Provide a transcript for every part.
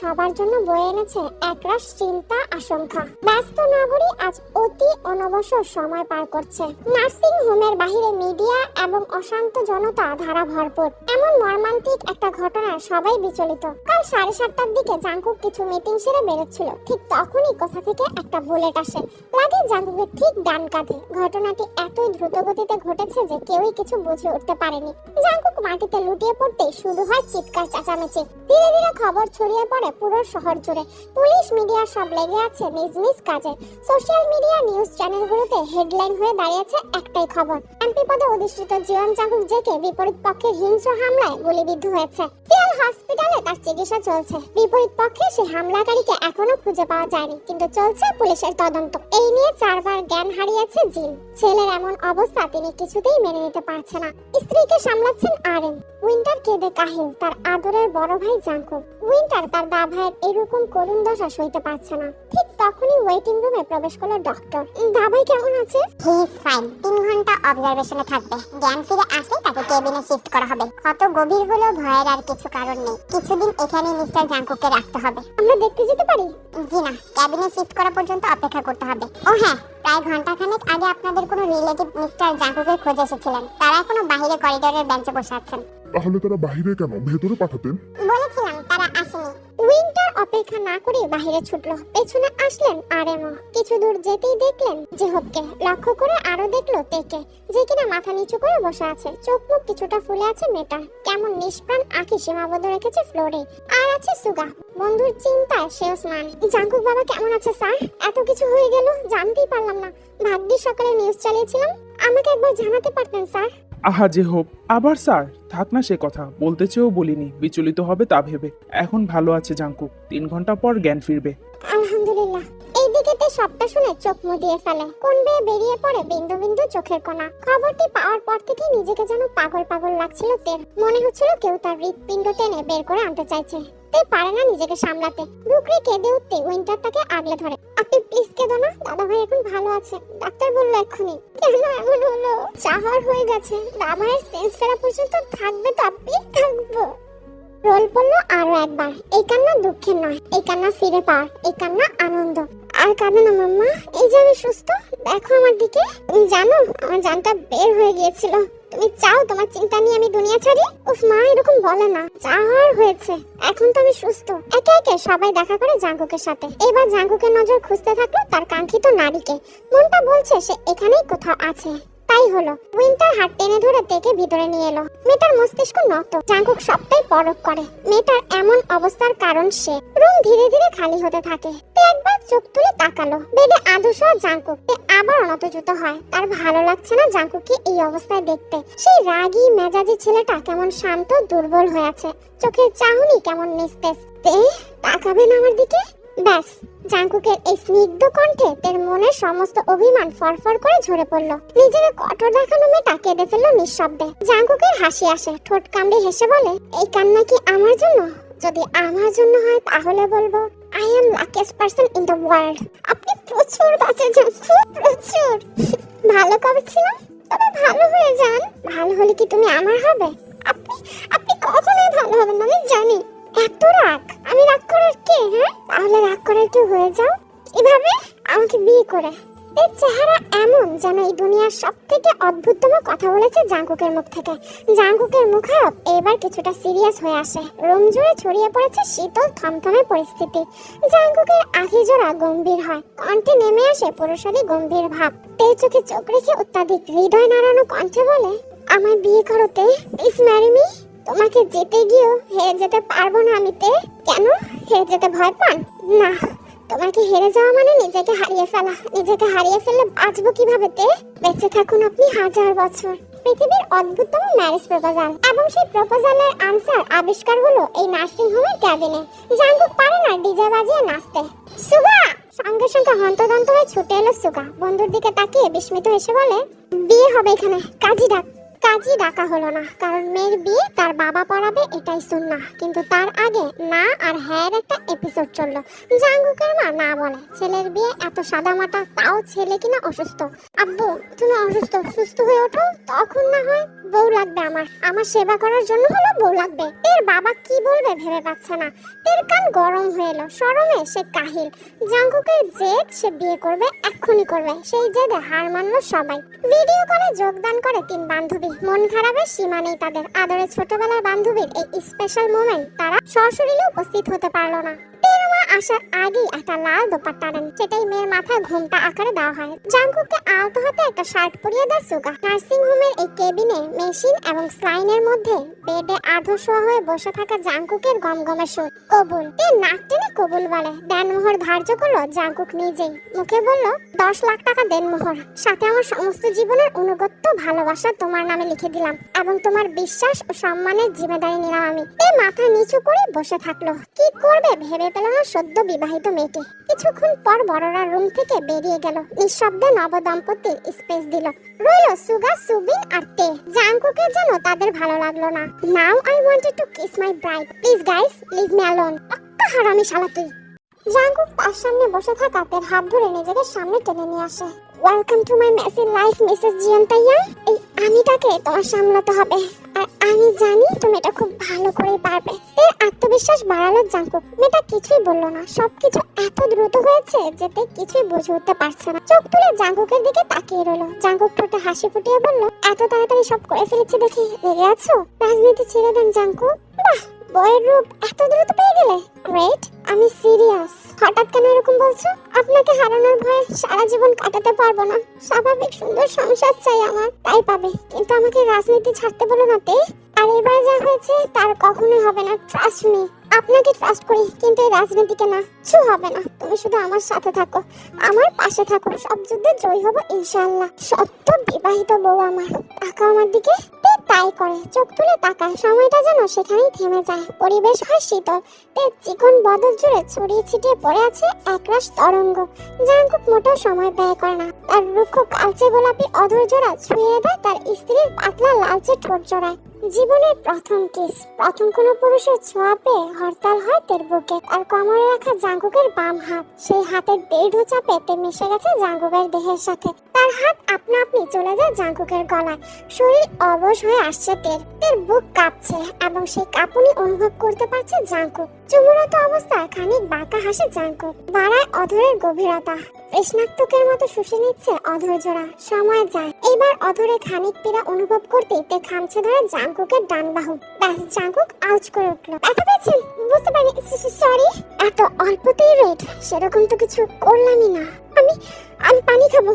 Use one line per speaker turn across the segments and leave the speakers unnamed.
সবার জন্য বয়ে এনেছে একরাশ চিন্তা আশঙ্কা। ব্যস্ত নগরী আজ অতি অনবসর সময় পার করছে। নার্সিং হোমের বাহিরে মিডিয়া এবং অশান্ত জনতা ধারা ভরপুর। এমন মর্মান্তিক একটা ঘটনায় সবাই বিচলিত। কাল সাড়ে সাতটার দিকে জাঙ্কুক কিছু মিটিং সেরে বেরোচ্ছিল। ঠিক তখনই কোথা থেকে একটা বুলেট আসে। লাগে জাঙ্কুকের ঠিক ডান কাঁধে। ঘটনাটি এতই দ্রুত গতিতে ঘটেছে যে কেউই কিছু বুঝে উঠতে পারেনি। জাঙ্কুক মাটিতে লুটিয়ে পড়তেই শুরু হয় চিৎকার, চেঁচামেচি। ধীরে ধীরে খবর ছড়িয়ে পড়ে পুরো শহর জুড়ে পুলিশ মিডিয়া সব লেগে আছে নিজ নিজ কাজে। সোশ্যাল মিডিয়া নিউজ চ্যানেলগুলোতে হেডলাইন হয়ে দাঁড়িয়েছে একটাই খবর। এমপি পদে অধিষ্ঠিত জীবন জাঙ্কুক জেকে বিপরীত পক্ষের হিংস্র হামলায় গুলিবিদ্ধ হয়েছে। সিয়াল হসপিটালে তার চিকিৎসা চলছে। বিপরীত পক্ষে সেই হামলাকারীকে এখনও খুঁজে পাওয়া যায়নি, কিন্তু চলছে পুলিশের তদন্ত। এই নিয়ে চারবার জ্ঞান হারিয়েছে ছেলের এমন অবস্থা তিনি কিছুতেই মেনে নিতে পারছে না। স্ত্রীকে সামলাচ্ছেন আরেন। উইন্টার কেঁদে কাহিল তার আদরের বড় ভাই জাঙ্কুক। উইন্টার তার দা ভাইয়ের এরকম করুণ দশা সইতে পারছে না। ঠিক তখনই ওয়েটিং রুমে প্রবেশ করল ডক্টর ভাই কেমন আছে?
হি ইজ ফাইন তিন ঘণ্টা অবজারভেশনে থাকবে। জ্ঞান ফিরে আসলে তাকে কেবিনে শিফট করা হবে। কত গভীর হলেও ভয়ের আর কিছু কারণ নেই। কিছুদিন এখানে মিস্টার জাঙ্কুককে রাখতে হবে।
আমরা দেখতে যেতে পারি?
জি না ক্যাবিনে শিফট করা পর্যন্ত অপেক্ষা করতে হবে। ও হ্যাঁ প্রায় ঘন্টাখানেক আগে আপনাদের কোনো রিলেটিভ মিস্টার জাঙ্কুকে খোঁজে এসেছিলেন। তারা এখনও বাইরে করিডোরের বেঞ্চে বসে আছেন।
তাহলে তারা বাইরে কেন? ভেতরে পাঠাতেন।
বলেছিলাম তারা আসেনি।
উইন্টার অপেক্ষা না করে বাইরে ছুটলো। পেছনে আসলেন আরেমো কিছু দূর যেতেই দেখলেন জেহবকে। লক্ষ্য করে আরও দেখল তেকে, যে কিনা মাথা নিচু করে বসে আছে। চোখ মুখ কিছুটা ফুলে আছে মেটা কেমন নিষ্প্রাণ আঁকি সীমাবদ্ধ রেখেছে ফ্লোরে। আর আছে সুগা। বন্ধুর চিন্তায় সেও স্নান। জাঙ্কুক বাবা কেমন আছে, স্যার? এত কিছু হয়ে গেল? জানতেই পারলাম না। ভাগ্যিস সকালে নিউজ চালিয়েছিলাম। আমাকে একবার জানাতে পারতেন, স্যার?
আহা যে হোক, আবার স্যার, থাক না সে কথা, বলতে চেয়েও বলিনি, বিচলিত হবে তা ভেবে। এখন ভালো আছে জাঙ্কুক, তিন ঘণ্টা পর জ্ঞান ফিরবে।
আলহামদুলিল্লাহ। এইদিকেতে সবটা শুনে চোখ মুদিয়ে ফেলে। কোন বেয়ে বেরিয়ে পড়ে বিন্দু বিন্দু চোখের কোনা খবরটি পাওয়ার পর থেকে নিজেকে যেন পাগল পাগল লাগছিল তের। মনে হচ্ছিল কেউ তার হৃৎপিণ্ড টেনে বের করে আনতে চাইছে। তে পারে না নিজেকে সামলাতে। বুকরে কেঁদে উঠতে উইন্টার তাকে আগলে ধরে। আপনি প্লিজ কেঁদো না দাদা ভাই এখন ভালো আছে। ডাক্তার বলল এক্ষুনি। কেন এমন হলো? চাহার হয়ে গেছে। দাদা ভাইয়ের সেন্স ফেরা পর্যন্ত থাকবে তো আপনি থাকব। রোল পড়ল আরও একবার। এই কান্না দুঃখের নয়, এই কান্না ফিরে পাওয়ার, এই কান্না আনন্দ। আর কাঁদে না মাম্মা, এই যে আমি সুস্থ, দেখো আমার দিকে। তুমি জানো, আমার জানটা বের হয়ে গিয়েছিল। তুমি চাও তোমার চিন্তা নিয়ে আমি দুনিয়া ছাড়ি? উফ, মা, এরকম বলে না। হয়েছে। এখন তো আমি সুস্থ। একে একে সবাই দেখা করে জাঙ্কুকের সাথে। এবার জাঙ্কুকের নজর খুঁজতে থাকল তার কাঙ্ক্ষিত নারীকে। মনটা বলছে সে এখানেই কোথাও আছে। তাই হলো, উইন্টার হাত টেনে ধরে ভিতরে নিয়ে এলো। মেয়েটার মস্তিষ্ক নত। জাঙ্কুক সবটাই পরখ করে। মেয়েটার এমন অবস্থার কারণ সে। রুম ধীরে ধীরে খালি হতে থাকে। একবার চোখ তুলে তাকালো। বেডে আদর্শ জাঙ্কুক তে আবার অনতজুত হয়। তার ভালো লাগছে না জাঙ্কুককে এই অবস্থায় দেখতে। সেই রাগী, মেজাজি ছেলেটা কেমন শান্ত, দুর্বল হয়ে আছে। চোখের চাহনি কেমন নিস্তেজ। তে তাকাবেন আমার দিকে? ব্যাস, জাঙ্কুকের এই স্নিগ্ধ কণ্ঠে তের মনের সমস্ত অভিমান ফরফর করে ঝরে পড়ল। নিজেকে কঠোর দেখানো মেয়েটা কেঁদে ফেলল নিঃশব্দে। জাঙ্কুকের হাসি আসে, ঠোঁট কামড়ে হেসে বলে, এই কান্না কি আমার জন্য? যদি আমার জন্য হয়, তাহলে বলব I am luckiest person in the world আপনি প্রচুর বাঁচে খুব প্রচুর। ভালো কবে ছিলাম তবে ভালো হয়ে যান। ভালো হলে কি তুমি আমার হবে? আপনি আপনি কখনোই ভালো হবেন না, আমি জানি। এত রাগ। আমি রাগ করার কে হ্যাঁ? তাহলে রাগ করার কি হয়ে যাও। এভাবে আমাকে বিয়ে করে। এর চেহারা এমন যেন এই দুনিয়ার সব থেকে অদ্ভুততম কথা বলেছে জাঙ্কুকের মুখ থেকে। জাঙ্কুকের মুখায়ব এবার কিছুটা সিরিয়াস হয়ে আসে। রুম জুড়ে ছড়িয়ে পড়েছে শীতল, থমথমে পরিস্থিতি। জাঙ্কুকের আখি জোড়া গম্ভীর হয়। কণ্ঠে নেমে আসে পুরুষালী গম্ভীর ভাব। তে চোখে চোখ রেখে অত্যাধিক হৃদয় নাড়ানো কণ্ঠে বলে, আমায় বিয়ে করতে প্লিজ ম্যারি মি তোমাকে যেতে গিয়েও হেরে যেতে পারব না আমি তে। কেন? হেরে যেতে ভয় পান? না। তোমাকে হেরে যাওয়া মানে নিজেকে হারিয়ে ফেলা? নিজেকে হারিয়ে ফেললে বাঁচবো কীভাবে তে? বেঁচে থাকুন আপনি হাজার বছর। পৃথিবীর অদ্ভুততম ম্যারেজ প্রপোজাল। এবং সেই প্রপোজালের আনসার, আবিষ্কার হলো এই নার্সিং হোমের ক্যাবিনে। জাঙ্কুক পারে না ডিজে বাজিয়ে নাচতে। সুগা! সঙ্গে সঙ্গে হন্তদন্ত হয়ে ছুটে এলো সুগা। বন্ধুর দিকে তাকিয়ে বিস্মিত হেসে বলে, বিয়ে হবে এখানে। কাজী ডাক। কাজই ডাকা হলো না, কারণ মেয়ের বিয়ে তার বাবা পড়াবে এটাই সুন্না কিন্তু তার আগে না আর হ্যার একটা এপিসোড চলল। জাঙ্গুকের মা না বলে, ছেলের বিয়ে এত সাদা সাদামাটা, তাও ছেলে কিনা অসুস্থ। আব্বু, তুমি অসুস্থ, সুস্থ হয়ে ওঠো, তখন না হয় বউ লাগবে আমার। আমার সেবা করার জন্য হলো বউ লাগবে। এর বাবা কি বলবে ভেবে পাচ্ছে না। তের কান গরম হয়ে এলো। সরমে সে কাহিল। জাঙ্কুকের জেদ সে বিয়ে করবে, এক্ষুনি করবে। সেই জেদে হার মানলো সবাই। ভিডিও কলে যোগদান করে তিন বান্ধবী। মন খারাপের সীমা নেই তাদের। আদরে ছোটবেলার বান্ধবীর এই স্পেশাল মোমেন্ট তারা সশরীরে উপস্থিত হতে পারল না। আসার আগেই একটা লাল দোপাট্টা দেন সেটাই মেয়ের মাথায় ঘুমটা আকারে দেওয়া হয়। জাঙ্কুককে আলতো হাতে একটা শার্ট পরিয়ে দেয় সুগা। নার্সিং হোমের এই কেবিনে মেশিন এবং স্লাইনের মধ্যে বেডে আধো শোয়া হয়ে বসে থাকা জাঙ্কুকের গমগমে সুর। কবুল। তে নাক টেনে কবুল বলে। দেনমোহর ধার্য করল জাঙ্কুক নিজেই। মুখে বলল, দশ লাখ টাকা দেনমোহর সাথে আমার সমস্ত জীবনের অনুগত্য, ভালোবাসা তোমার নামে লিখে দিলাম এবং তোমার বিশ্বাস ও সম্মানের জিম্মেদারি নিলাম আমি। তে মাথা নিচু করে বসে থাকল। কি করবে ভেবে পেল না সদ্য বিবাহিত মেয়েটি। কিছুক্ষণ পর বড়রা রুম থেকে বেরিয়ে গেল। নিঃশব্দে নব দম্পতির স্পেস দিল। রইল সুগা, সুবিন আর তে। জাঙ্কুকে যেন তাদের ভালো লাগল না। Now I wanted to kiss my bride please guys leave me alone পাক্কা হারামি শালা তুই। জাঙ্কুক তার সামনে বসে থাকা তের হাত ধরে নিজেকে সামনে টেনে নিয়ে আসে। Welcome to my messy life Mrs জিয়ন্তাইয়া এই আমিটাকে তোমার সামলাতে হবে। আর আমি জানি তুমি এটা খুব ভালো করে পারবে। এর আত্মবিশ্বাস বাড়ালো জাঙ্কুক। মেয়েটা কিছুই বলল না। সবকিছু এত দ্রুত হয়েছে যে তে কিছুই বুঝে উঠতে পারছে না। চোখ তুলে জাঙ্কুকের দিকে তাকিয়ে রইল। জাঙ্কুক ঠোঁটে হাসি ফুটিয়ে বলল, এত তাড়াতাড়ি সব করে ফেলেছি দেখি। রেগে আছো? রাজনীতি ছেড়ে দেন জাঙ্কুক। বাহ! বয়ের রূপ এত দ্রুত পেয়ে গেলে? গ্রেট আমি সিরিয়াস হঠাৎ কেন এরকম বলছো? আপনাকে হারানোর ভয়ে সারা জীবন কাটাতে পারব না। স্বাভাবিক সুন্দর সংসার চাই আমার, তাই পাবে। কিন্তু আমাকে রাজনীতি ছাড়তে বলো না তে। আর এবার যা হয়েছে, তার কখনোই হবে না ট্রাস্ট মি আপনাকে ট্রাস্ট করি, কিন্তু এই রাজনীতিকে না। কিছু হবে না। তুমি শুধু আমার সাথে থাকো। আমার পাশে থাকো। সব যুদ্ধে জয় হব, ইনশাআল্লাহ। সত্য বিবাহিত বউ আমার। তাকা আমার দিকে। করে চোখ তুলে তাকায়। সময়টা যেন সেখানেই থেমে যায়। পরিবেশ হয় শীতল। তের চিকন, বদল জুড়ে ছড়িয়ে ছিটিয়ে পড়ে আছে একরাশ তরঙ্গ। খুব মোটেও সময় ব্যয় করে না। তার রুক্ষ কালচে গোলাপি অধৈর্যরা ছুঁয়ে দেয় তার স্ত্রীর পাতলা লালচে ঠোঁট জোড়ায়। জীবনের প্রথম কিস। প্রথম কোনো পুরুষের ছোঁয়া পেয়ে হরতাল হয় তের বুকে। আর কোমরে রাখা জাঙ্গুকের বাম হাত। সেই হাতের দেড় চাপে তে মিশে গেছে জাঙ্গুকের দেহের সাথে। তার হাত আপনা আপনি চলে যায় জাঙ্গুকের গলায়। শরীর অবশ হয়ে আসছে তের। তের বুক কাঁপছে এবং সেই কাঁপুনি অনুভব করতে পারছে জাঙ্কুক চুমুরত অবস্থায় খানিক বাঁকা হাসে জাঙ্কুক বাড়ায় অধরের গভীরতা। কৃষ্ণাত্মকের মতো শুষে নিচ্ছে অধর জোড়া। সময় যায়। এবার অধরে খানিক পীড়া অনুভব করতেই তে খামছে ধরে জাঙ্কুকের ডান বাহু ব্যাস জাঙ্কুক আউচ করে উঠল। ব্যথা পেয়েছেন বুঝতে পারি সরি। এত অল্পতেই রেট সেরকম তো কিছু করলামই না। আমি আমি পানি খাব।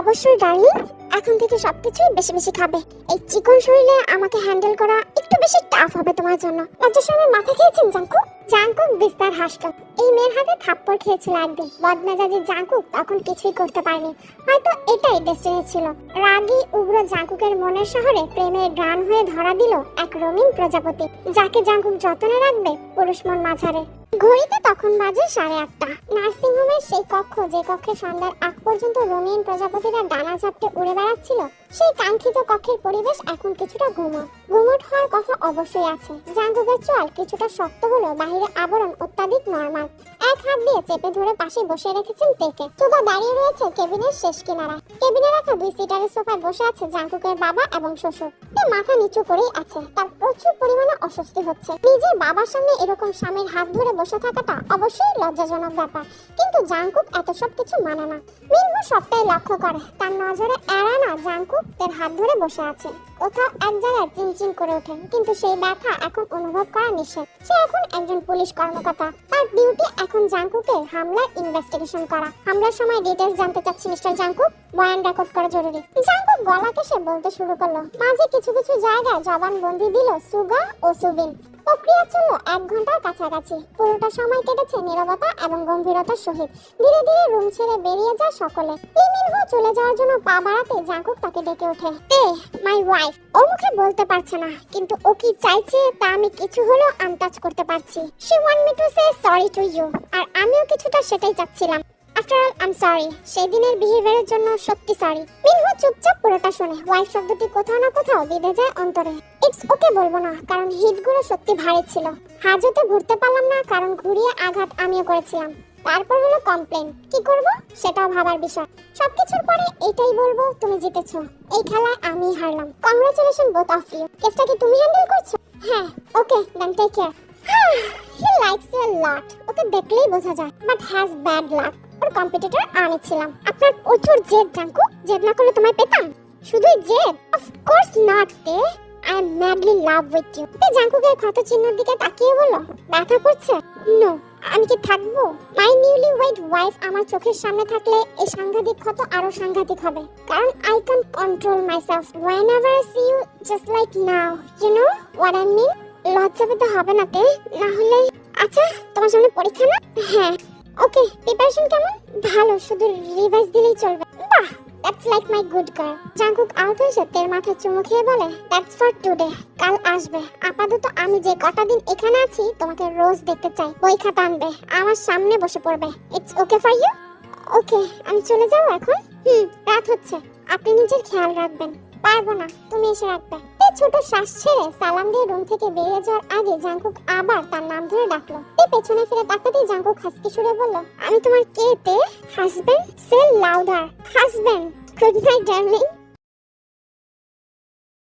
অবশ্যই ডার্লিং এখন থেকে সবকিছুই বেশি বেশি খাবে। এই চিকন শরীরে আমাকে হ্যান্ডেল করা একটু বেশি টাফ হবে তোমার জন্য। লজ্জার সময় মাথা খেয়েছেন, জাঙ্কুক? জাঙ্কুক বিস্তার হাসলো। এই মেয়ের হাতে থাপ্পড় খেয়েছিল একদিন। বদমেজাজি জাঙ্কুক তখন কিছুই করতে পারেনি। হয়তো এটাই ডেস্টিনি ছিল। রাগী, উগ্র জাঙ্কুকের মনের শহরে প্রেমের গান হয়ে ধরা দিল এক রঙিন প্রজাপতি, যাকে জাঙ্কুক যত্নে রাখবে পুরুষ মন মাঝারে। ঘড়িতে তখন বাজে সাড়ে আটটা। নার্সিং হোমের সেই কক্ষ, যে কক্ষে সন্ধ্যার আগ পর্যন্ত রঙিন প্রজাপতিরা ডানা ঝাপটে উড়ে বেড়াচ্ছিল, সেই কাঙ্ক্ষিত কক্ষের পরিবেশ এখন কিছুটা ঘুমট ঘুমট হওয়ার কথা অবশ্যই আছে। জাঙ্গুকের চোয়াল কিছুটা শক্ত হলেও বাহিরে আবরণ অত্যাধিক নরমাল। এক হাত দিয়ে চেপে ধরে পাশে বসে রেখেছেন তেকে সুগা দাঁড়িয়ে রয়েছে কেবিনের শেষ কিনারায়। কেবিনে রাখা দুই সিটারের সোফায় বসে আছে জাঙ্কুকের বাবা এবং শ্বশুর। তে মাথা নিচু করেই আছে। তার প্রচুর পরিমাণে অস্বস্তি হচ্ছে। নিজের বাবার সামনে এরকম স্বামীর হাত ধরে বসে থাকাটা অবশ্যই লজ্জাজনক ব্যাপার। কিন্তু জাঙ্কুক এত সব কিছু মানে না। মিনহু সবটাই লক্ষ্য করে। তার নজরে এড়ায় না জাঙ্কুক তার হাত ধরে বসে আছে। কোথাও এক জায়গায় চিনচিন করে ওঠে কিন্তু সেই ব্যথা এখন অনুভব করা নিষেধ। সে এখন একজন পুলিশ কর্মকর্তা। তার ডিউটি এখন জাঙ্কুকের হামলার ইনভেস্টিগেশন করা। হামলার সময় ডিটেলস জানতে চাচ্ছি মিস্টার জাঙ্কুক বয়ান রেকর্ড করা জরুরি। জাঙ্কু গলা কেসে বলতে শুরু করল। মাঝে কিছু কিছু জায়গায় জবানবন্দি দিল সুগা ও সুবিন। প্রক্রিয়া চলল এক ঘণ্টার কাছাকাছি। পুরোটা সময় কেটেছে নীরবতা এবং গম্ভীরতার সহিত। ধীরে ধীরে রুম ছেড়ে বেরিয়ে যায় সকলে। লিমিনহো চলে যাওয়ার জন্য পা বাড়াতে জাঙ্কুক তাকে ডেকে ওঠে। এ, মাই ওয়াইফ! ও মুখে বলতে পারছে না, কিন্তু ও কি চাইছে তা আমি কিছু হলেও আনটাচ করতে পারছি। She want me to say sorry to you আর আমিও কিছুটা সেটাই চাচ্ছিলাম। After all I am sorry সেই দিনের বিহেভিয়ারের জন্য সত্যি সরি মিনহু চুপচাপ পুরোটা শোনে। ওয়াইফ শব্দটি কোথাও না কোথাও বিঁধে যায় অন্তরে। ইটস ওকে বলব না, কারণ হিটগুলো সত্যি ভারী ছিল। হাজতে ঘুরতে পারলাম না, কারণ ঘুরিয়ে আঘাত আমিও করেছিলাম। তারপর হলো কমপ্লেন কি করব? সেটাও ভাবার বিষয়। সবকিছুর পরে এটাই বলব, তুমি জিতেছো। এই খেলায় আমি হারলাম। কংগ্রাচুলেশন বোথ অফ ইউ কেসটা কি তুমি হ্যান্ডেল করছ? হ্যাঁ okay then take care he likes you lot ওকে দেখলেই বোঝা যায়। বাট হ্যাজ ব্যাড লাক ওর কম্পিটিটর আমি ছিলাম। আপনার প্রচুর জেদ, জাঙ্কু। জেদ না করলে তোমায় পেতাম? শুধুই জেদ? অফ কোর্স নট তে। I am madly love with you ক্ষত দিকে তাকিয়ে বলল ব্যথা করছে? নো আমি কি থাকব? মাই নিউলি ওয়েড ওয়াইফ আমার চোখের সামনে থাকলে এই সাংঘাতিক ক্ষত আরও সাংঘাতিক হবে। কারণ I can control whenever I see you just like now you know what I mean লজ্জা পেতে হবে না তে, না হলে আচ্ছা তোমার সামনে পরীক্ষা না? হ্যাঁ। ওকে প্রিপারেশন কেমন? ভালো, শুধু রিভাইজ দিলেই চলবে। That's like my good girl Jungkook out হয়ে সত্যের মাথায় চুমু খেয়ে বলে দ্যাটস ফর টুডে কাল আসবে। আপাতত আমি যে কটা দিন এখানে আছি, তোমাকে রোজ দেখতে চাই। বই খাতা আনবে, আমার সামনে বসে পড়বে। It's okay for you okay আমি চলে যাব এখন? হুম, রাত হচ্ছে। আপনি নিজের খেয়াল রাখবেন। পারব না। তুমি এসে রাখবে। ছোট শ্বাস ছেড়ে সালাম দিয়ে রুম থেকে বেরিয়ে যাওয়ার আগে জাঙ্কুক আবার তার নাম ধরে ডাকলো। তে পেছনে ফিরে তাকাতেই জাঙ্কুক হাসকি সুরে বলল, আমি তোমার কে তে? Husband say louder husband good night darling